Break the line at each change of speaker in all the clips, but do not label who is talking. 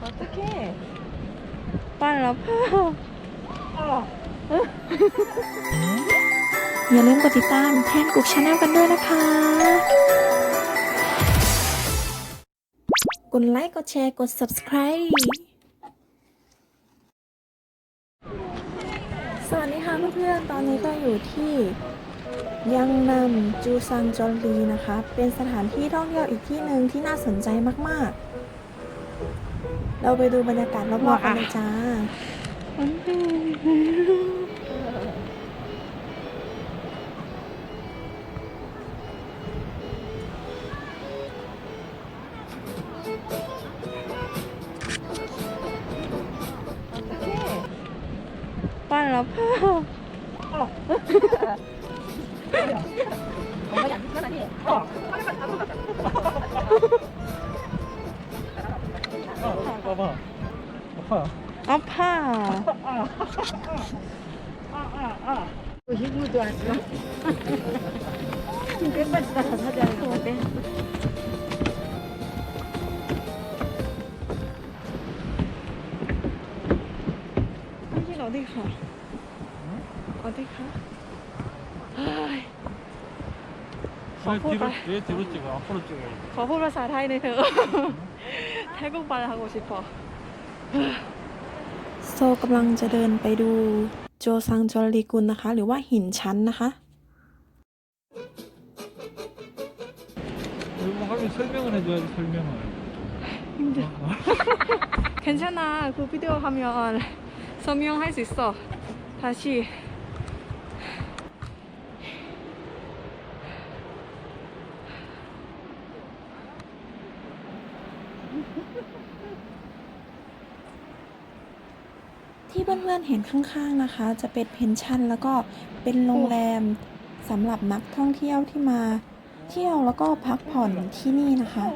어떡해빨라
อย่าลืมกดติดตามแทนกุกชาแนลกันด้วยนะคะ กดไลค์ กดแชร์ กด subscribe สวัสดีค่ะเพื่อนๆตอนนี้ก็อยู่ที่ยังนำจูซังจอลีนะคะเป็นสถานที่ท่องเที่ยวอีกที่หนึ่งที่น่าสนใจมากๆเราไปดูบรรยากาศรอบๆกันเลยจ้า
어디가어디가ขอ
พูดภา
ษา
뒤로뒤로찍어앞으
ขอพูดภาษาไทยในเถอะไทยกุ๊กปลาทาง
โอชิปอโซกำลังจะเดินไปดูโจซังจอลริกุลนะคะหรือว่าหินชั้นนะคะ
빨리설명을해줘야지설명을
힘들어어괜찮아그비디오하면설명할수있어다시
ที่เพื่อนๆเห็นข้างๆนะคะจะเป็นเพนชั่นแล้วก็เป็นโรงแรมสำหรับนักท่องเที่ยวที่มาเที่ยวแล้วก็พักผ่อนที่นี่นะคะ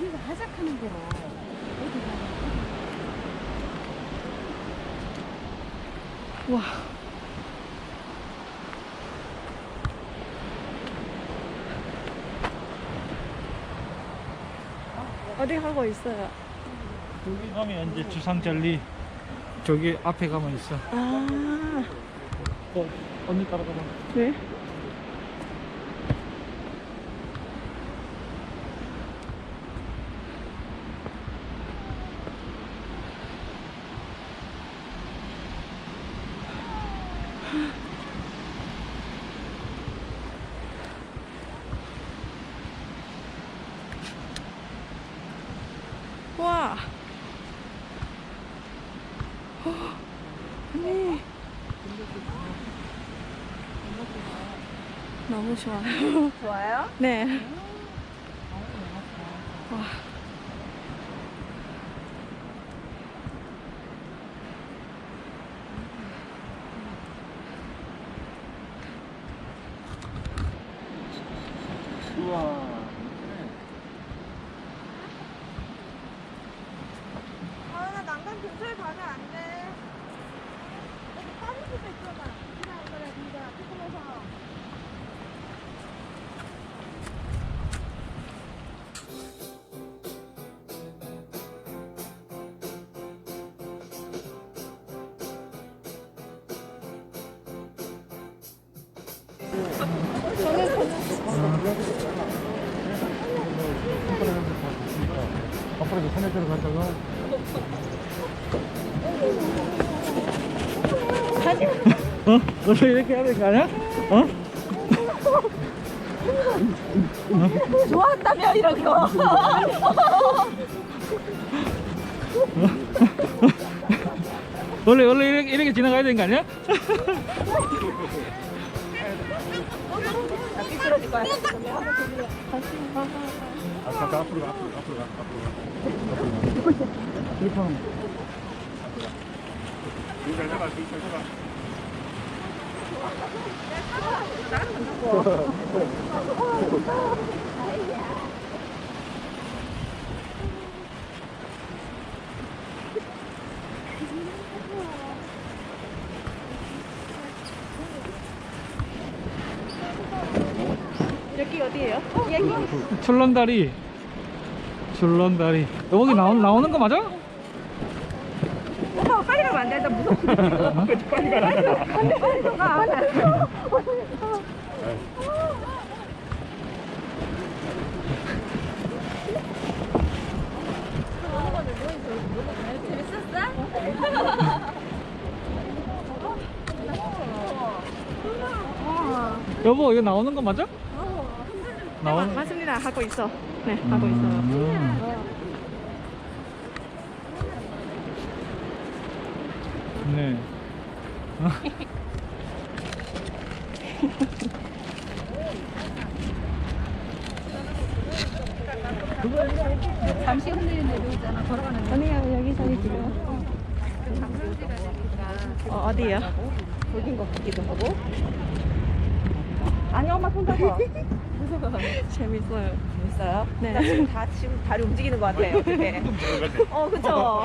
우리가 하작하는 대로 어디 가냐.
와. 어디 가고 있어요?
여기 가면 이제 주상절리 저기 앞에 가면 있어.
아.
어, 언니 따라가봐.
네? 언니 너무 좋아요
좋아요?
네
우와 사이드로 갔다가 어? 원래 이렇게 해야 되는 거 아니야? 어?
좋아다며 이런 거. 어?
원래 원래 이렇게, 이렇게 지나가야 되는 거 아니야? 아까 가 앞으로 가 앞으로 가 앞으로 가. 1번. 잘
여기 어디예요?
여기. 다리 출렁다리. 여기 나오, 나오는 거 맞아?
빨리 가라. 안돼 빨리 가.
여보 이거 나오는 거 맞아? 어. 나와.
맞습니다. 하고 있어. 네, 하고 있어요.
음. 네.
잠시 흔들려 내려오잖아 걸어가는 거. 언니야 여기서 지금 어, 어디요?
보긴 거 같기도 하고. 아니 엄마 손 잡아.
재밌어요.
재밌어요?
네.
지금 다 지금 다리 움직이는 것 같아요. 어떻어 그쵸.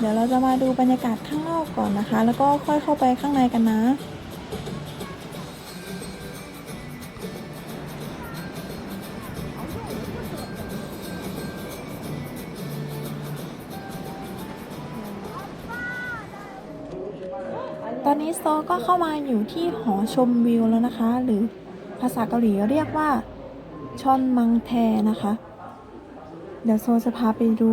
เดี๋ยวเราจะมาดูบรรยากาศข้างนอกก่อนนะคะ แล้วก็ค่อยเข้าไปข้างในกันนะ ตอนนี้โซก็เข้ามาอยู่ที่หอชมวิวแล้วนะคะ หรือภาษาเกาหลีเรียกว่าชอนมังแทนะคะ เดี๋ยวโซจะพาไปดู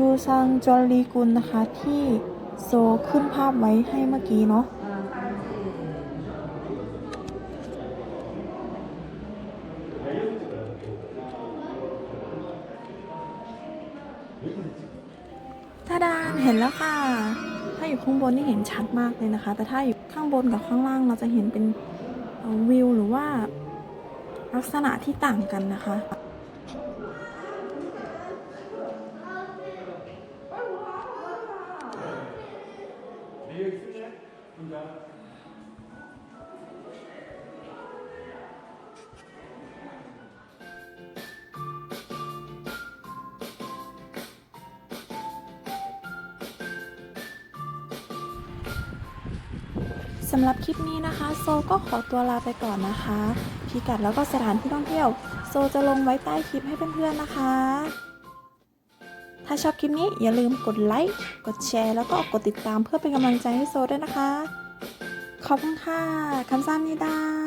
ชูซังจอลลีกุลนะคะที่โซขึ้นภาพไว้ให้เมื่อกี้เนาะท่าดานเห็นแล้วค่ะ ถ้าอยู่ข้างบนนี่เห็นชัดมากเลยนะคะ แต่ถ้าอยู่ข้างบนกับข้างล่างเราจะเห็นเป็นวิวหรือว่าลักษณะที่ต่างกันนะคะำหรับคลิปนี้นะคะ โซก็ขอตัวลาไปก่อนนะคะพิกัดแล้วก็สถานที่ท่องเที่ยว โซจะลงไว้ใต้คลิปให้เพื่อนๆนะคะ ถ้าชอบคลิปนี้อย่าลืมกดไลค์ กดแชร์ แล้วก็กดติดตามเพื่อเป็นกำลังใจให้โซด้วยนะคะ ขอบคุณค่ะคำั้นนได้